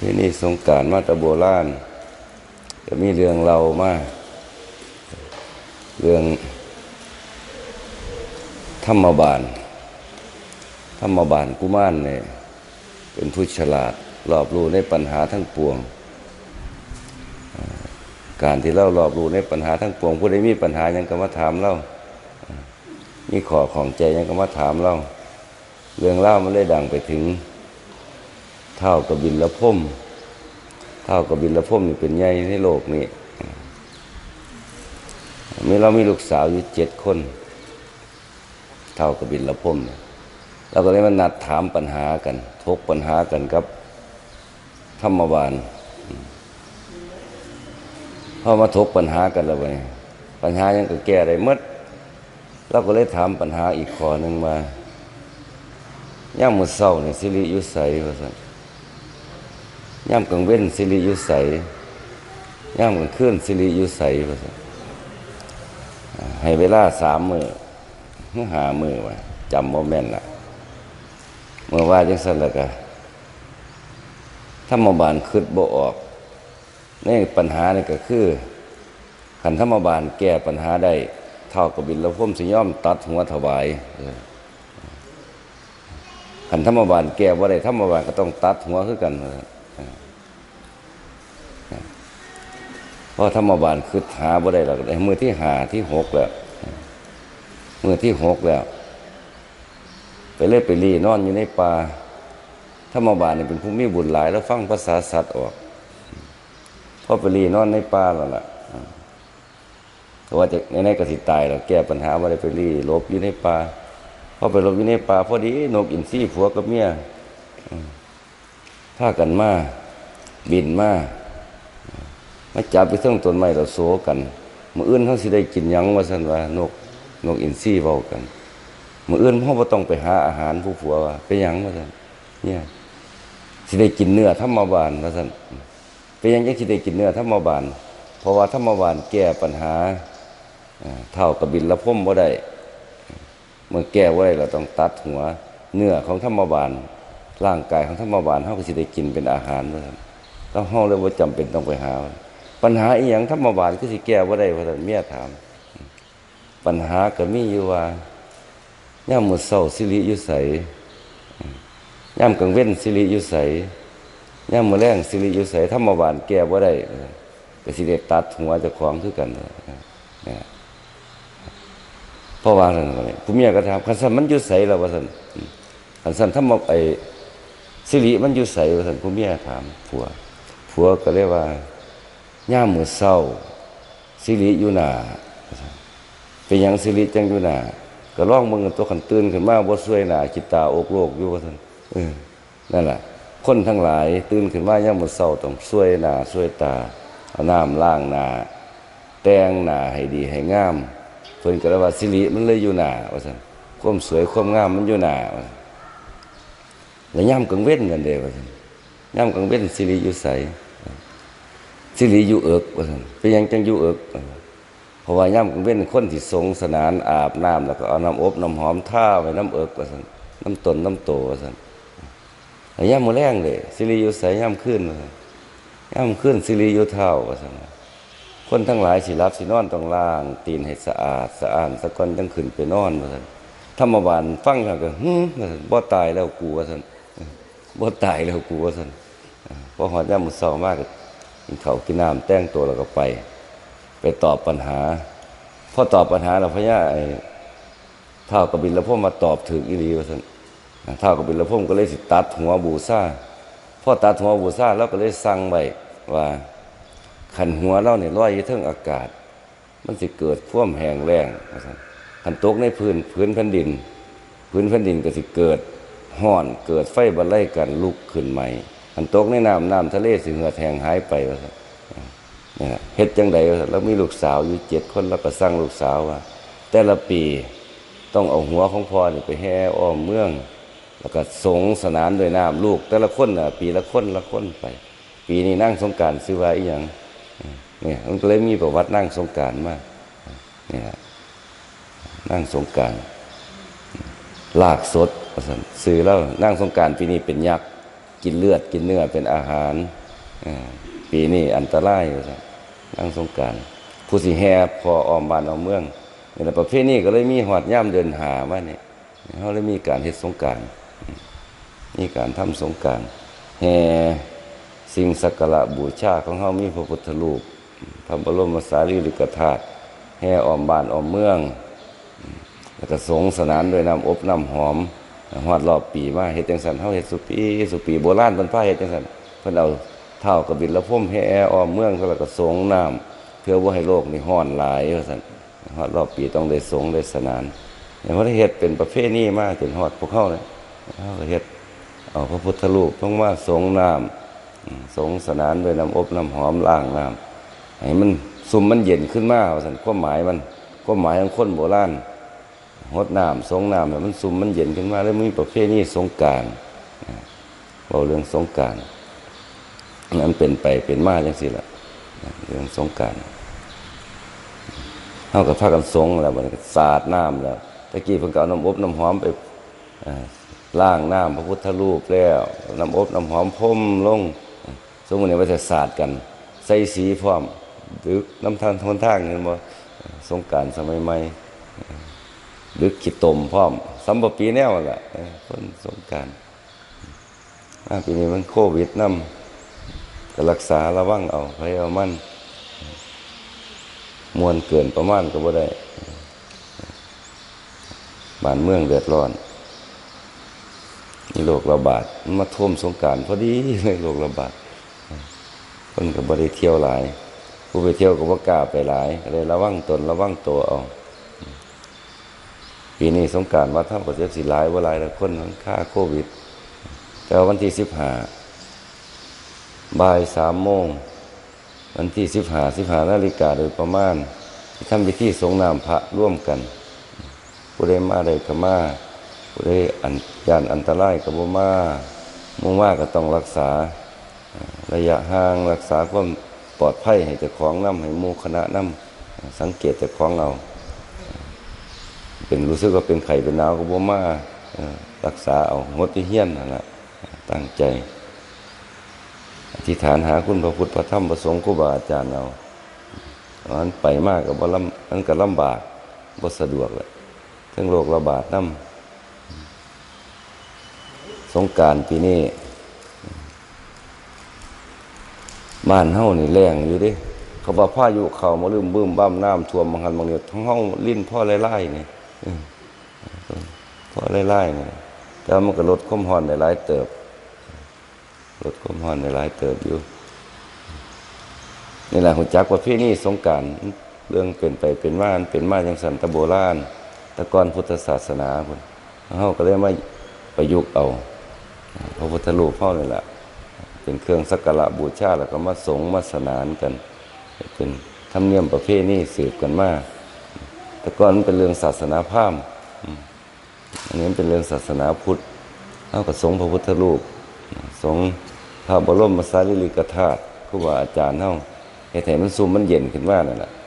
ที่นี่สงการมาตะโบราณจะมีเรื่องเรามาเรื่องธรรมบาล ธรรมบาลกุมารเนี่ยเป็นผู้ฉลาดรอบรู้ในปัญหาทั้งปวง การที่เรารอบรู้ในปัญหาทั้งปวง ผู้ใดมีปัญหายังก็มาถามเล่ามีขอของใจยังก็มาถามเราเรื่องเล่ามันเลยดังไปถึง เท่ากับบินละพ่มเท่ากับบินละพ่มนี่เป็นใหญ่ในโลกนี้มีเรามีลูกสาวอยู่เจ็ดคน เท่ากับบินละพ่มเนี่ยเราก็เลยมานัดถามปัญหากัน ทกปัญหากันครับธรรมบาลพอมาทกปัญหากันแล้วไปปัญหายังก็แก้ได้มดเราก็เลยถามปัญหาอีกข้อหนึ่งมาย่ามมือเศร้าเนี่ยสิริยุใสว่าสัน ย่ามกลางเว้นสิริยุใสย่ามกลางคืนสิริยุใสว่าสันอ่าให้เวลาสามมือหามือว่าจำโมแม่นละเมื่อว่าจังสันและกะธรรมบาลคืดโบออกนี่ปัญหานี่ก็คือขันธรรมบาลแก้ปัญหาได้ เท่ากับบินละพุ่มสิย่อมตัดหัวถวายเออขันธรรมบาลแก้ว่าได้ธรรมบาลก็ต้องตัดหัวคือกันกัน เพราะธรรมบาลคืดหาบ่ได้หรอกได้มือที่หาที่หกแล้วเมื่อที่หกแล้ว ไปเล่ไปรีนอนอยู่ในป่าธรรมบาลนี่เป็นผู้มีบุญหลาย แล้วฟังภาษาสัตว์ออกพอไปรีนอนในป่าแล้วล่ะแต่ว่าจะในในกสิตายแล้วแก้ปัญหาว่าได้ไปรีลบอยู่ในป่าพอไปลบอยู่ในป่าพอดีนกอินทรีผัวกับเมีย อืมพากันมาบินมามาจับไปเท่งต้นไม้เราโซกันมืออื่นเขาสิได้กินยังว่าสันว่านกนกอินทรีเว้ากันมื้ออื่นพ่อบ่ต้องไปหาอาหารผู้ผัวว่าไปยังว่าซั่นเนี่ยสิได้กินเนื้อธรรมบาลว่าซั่นไปยังจังสิได้กินเนื้อธรรมบาลเพราะว่าธรรมบาลแก้ปัญหาเท่ากับบินละพ่มบ่ได้เมื่อแก้บ่ได้เราต้องตัดหัวเนื้อของธรรมบาล ร่างกายของธรรมบาลเฮาก็สิได้กินเป็นอาหารว่าซั่นแล้วเฮาเลยบ่จำเป็นต้องไปหา ปัญหาอีหยังธรรมบาลคือสิแก้บ่ได้ว่าซั่นเมียถาม ปัญหาก็มีอยู่ว่าย่ามมือเศร้าสิริอยุใสย่ามกลางเว้นสิริอยุใสย่ามมือแรงสิริอยุใสธรรมบาลแก้บ่ได้ก็สิได้ตัดหัวเจ้าของคือกันเนี่ยเพราะว่าอะไรผู้เมียก็ถามคันสันมันอยุใสแล้วว่าสันคันสันธรรมไอ สิริมันอยุใสว่าสันผู้เมียถามผัว ผัวก็เรียกว่าย่ามือเศร้าสิริอยู่หนาเป็นหยังสิริจังอยู่หนาก็ร้องมึงตัวขันตื่นขึ้นมาบ่สวยหนาจิตตาอกโลกอยู่ว่าท่านนั่นแหละคนทั้งหลายตื่นขึ้นมาย่ามือเช้าต้องสวยหน้าสวยตาเอาน้ำล้างหนาแต่งหนาให้ดีให้งามเพิ่นก็เลยว่าสิริมันเลยอยู่หนาว่าซั่นความสวยความงามมันอยู่หนาว่าซั่น แล้วยามกลางเว้นกันเด้ว่าซั่นยามกลางเว้นสิริอยู่ไสสิริอยู่เอิกว่าซั่นเป็นยังจังอยู่เอิกเพราะว่าย่ำกลางเว้นคนที่สงสนานอาบน้ำแล้วก็เอาน้ำอบน้ำหอมท่าไว้น้ำเอิกว่าสันน้ำตนน้ำโตว่าซั่นแล้วย่ำมือแรงเลยสิริอยู่ใสย่ำขึ้นว่าซั่นย่ำขึ้นสิริอยู่เท่าว่าซั่นคนทั้งหลายสิรับสินอนต้องล้าง ตีนให้สะอาด สะอาดสักคนจังขึ้นไปนอนว่าซั่นธรรมบาลฟังแล้วก็ฮึว่าซั่นบ่ตายแล้วกูว่าซั่น บ่ตายแล้วกูว่าซั่นพอหอดย่ำมือเศร้ามากกินข้ากินน้ำแต่งตัวแล้วก็ไป ไปตอบปัญหาพอตอบปัญหาเราพญาไอ้เท่ากับบินละพ่มมาตอบถึงอีหลีว่าซั่นเท่ากับบินละพ่มก็เลยสิตัดหัวบูซ่าพอตัดหัวบูซ่าแล้วก็เลยสั่งไว้ว่าขันหัวเราเนี่ยลอยยู่เทิงอากาศ มันสิเกิดท่วมแหงแล้งว่าซั่นขันตกในพื้นพื้นแผ่นดิน พื้นแผ่นดินก็สิเกิด ห้อนเกิดไฟบรรลัยกันลุกขึ้นใหม่ขันตกในน้ำน้ำทะเลสิเหือดแหงหายไปว่านเนี่ยเฮ็ดจังใดแล้วมีลูกสาวอยู่เจ็ดคนแล้วก็สร้างลูกสาวว่า แต่ละปีต้องเอาหัวของพ่อนี่ไปแห่อ้อมเมือง แล้วก็สงสนานด้วยน้ำลูก แต่ละคนน่ะ ปีละคนละคนไป ปีนี้นั่งสงการซื้อไว้อีหยังเนี่ยมันก็เลยมีประวัตินั่งสงการมากเนี่ยนั่งสงการลากสด ว่าซั่อแล้วนั่งสงการปีนี้เป็นยักษ์กินเลือดกินเนื้อเป็นอาหารปีนี้อันตรายว่าซั่นนั่งสงการผู้สิแห่พอออมบ้านออมเมืองนี่แหละประเภทนี้ก็เลยมีหอดย่ามเดินหามาเนี่ยเขาเลยมีการเฮ็ดสงการมีการทำสงการแห่สิ่งสักการะบูชาของเขามีพระพุทธรูปพระบรมสารีริกธาตุแห่ออมบ้านออมเมือง แล้วก็สงสนานด้วยนำอบนำหอม ฮอดรอบปีมาเฮ็ดจังซั่นเฮาเฮ็ดสุปีสุปีโบราณเพิ่นพาเฮ็ดจังซั่นเพิ่นเอาเท้ากระบิดละพรมแห่อ้อมเมืองแล้วก็สงน้ำเพื่อบ่ให้โลกนี่ร้อนหลายว่าซั่นฮอดรอบปีต้องได้สงได้สนานอย่างว่าเฮ็ดเป็นประเพณีมาจนฮอดพวกเฮาเลยเฮาก็เฮ็ดเอาพระพุทธรูปต้องมาสงน้ำอืมสงสนานด้วยน้ำอบน้ำหอมล้างน้ำให้มันซุมมันเย็นขึ้นมาว่าซั่นความหมายมันความหมายของคนโบราณ หดน้ำสงน้ำให้มันซุ่มมันเย็นขึ้นมาแล้วมีประเภทนี้สงการเราเรื่องสงการนั้นเป็นไปเป็นมาจังสิละเรื่องสงการเท่ากับพากันสงแล้วมันสาดน้ำแล้วตะกี้เพิ่งก็เอาน้ำอบน้ำหอมไปอ่างน้ำพระพุทธรูปแล้วน้ำอบน้ำหอมพรมลงสมมติเนี่ยว่าจะสาดกัน ใส่สีพร้อมดึกน้ำทางทนทางเห็นบ่สงการสมัยใหม่ หรือขีดตมพร้อมสัมปปีแนวแหละคนสงการปีนี้มันโควิดนำก็รักษาระวังเอาให้เอามันมวนเกินประมาณก็บ่ได้บ้านเมืองเดือดร้อนมีโรคระบาดมาท่วมสงการพอดีเลยโรคระบาดคนก็บ่ได้เที่ยวหลาย ผู้ไปเที่ยวก็บ่กล้าไปหลายก็เลยระวังตนระวังตัวเอา ปีนี้สงการว่าถ้าประเทศสิหลายว่าลายแล้วคนมันค่าโควิด แต่วันที่สิบห้าบ่ายสามโมงวันที่สิบห้าสิบห้านาฬิกาโดยประมาณที่ทำพิธีสงน้ำพระร่วมกันผู้ใดมาใดก็มาผู้ใดอันยานอันตรายก็บ่มามุ่งว่าก็ต้องรักษาระยะห่างรักษาความปลอดภัยให้เจ้าของน้ำให้มูคณะน้ำสังเกตเจ้าของเรา เป็นรู้สึกว่าเป็นไข่เป็นหนาวก็บ่มารักษาเอางดที่เฮี้ยนนั่นแหละตั้งใจ อธิษฐานหาคุณพระพุทธพระธรรมพระสงฆ์ครูบาอาจารย์เอาอันนั้นไปมากก็บ่ลำมันก็ลำบากบ่สะดวกแหละทั้งโรคระบาดนำสงการปีนี้บ้านเฮานี่แรงอยู่ดิเขาบอกพายุเขามาลืมบึ้มบ้ามน้ำท่วมบางหันบางเนี่ยทั้งเฮาลิ้นพ่อไล่ๆนี่ย พอไล่ๆเนี่แต่ว่ามันก็ลดความร้อนได้หลายเติบลดความร้อนได้หลายเติบอยู่นี่แหละหุ่จักประเภทนี้สงการเรื่องเป็นไปเป็นมานเป็นมาอย่างสันตะโบราณตะกอนพุทธศาสนาพุ่นเฮาก็เลยมาประยุกต์เอาพระพุทธรูปเฮานี่แหละเป็นเครื่องสักการะบูชาแล้วก็มาสงมาสนานกัน เป็นธรรมเนียมประเพณีสืบกันมา แต่ก่อนมันเป็นเรื่องศาสนาพราหมณ์อืมอันนี้เป็นเรื่องศาสนาพุทธเท่ากับสงฆ์พระพุทธรูป สงฆ์พระบรมสารีริกธาตุครูบาอาจารย์เท่าเหตุแห่มันซุ่มมันเย็นขึ้นมานั่นแหละ